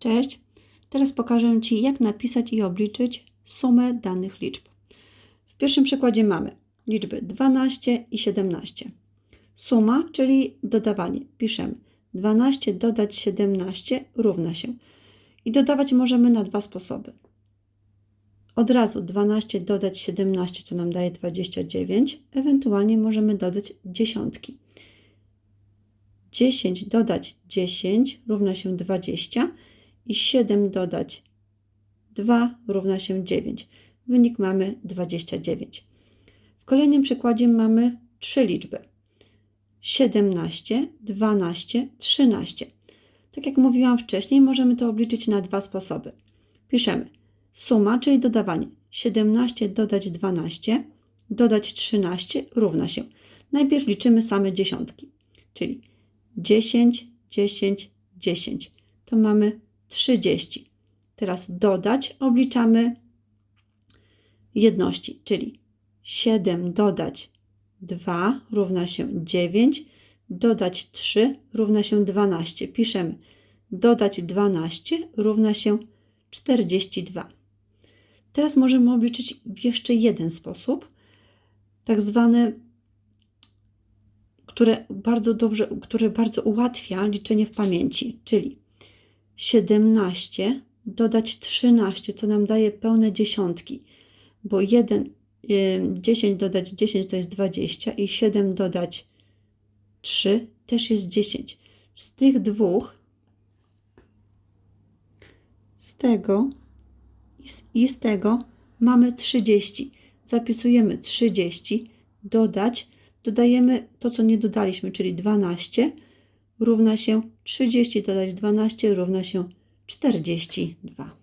Cześć! Teraz pokażę Ci, jak napisać i obliczyć sumę danych liczb. W pierwszym przykładzie mamy liczby 12 i 17. Suma, czyli dodawanie. Piszemy 12 dodać 17 równa się. I dodawać możemy na dwa sposoby. Od razu 12 dodać 17, co nam daje 29. Ewentualnie możemy dodać dziesiątki. 10 dodać 10 równa się 20 i 7 dodać 2 równa się 9. Wynik mamy 29. W kolejnym przykładzie mamy trzy liczby. 17, 12, 13. Tak jak mówiłam wcześniej, możemy to obliczyć na dwa sposoby. Piszemy suma, czyli dodawanie. 17 dodać 12, dodać 13 równa się. Najpierw liczymy same dziesiątki, czyli 10, 10, 10. To mamy 30. Teraz dodać obliczamy jedności, czyli 7 dodać 2 równa się 9, dodać 3 równa się 12. Piszemy dodać 12 równa się 42. Teraz możemy obliczyć w jeszcze jeden sposób, tak zwany które bardzo dobrze, które bardzo ułatwia liczenie w pamięci, czyli 17 dodać 13, co nam daje pełne dziesiątki, bo 1, 10 dodać 10 to jest 20 i 7 dodać 3 też jest 10. Z tych dwóch, z tego i z, i z tego mamy 30. Zapisujemy 30, dodać dodajemy to, co nie dodaliśmy, czyli 12 równa się 30 dodać 12 równa się 42.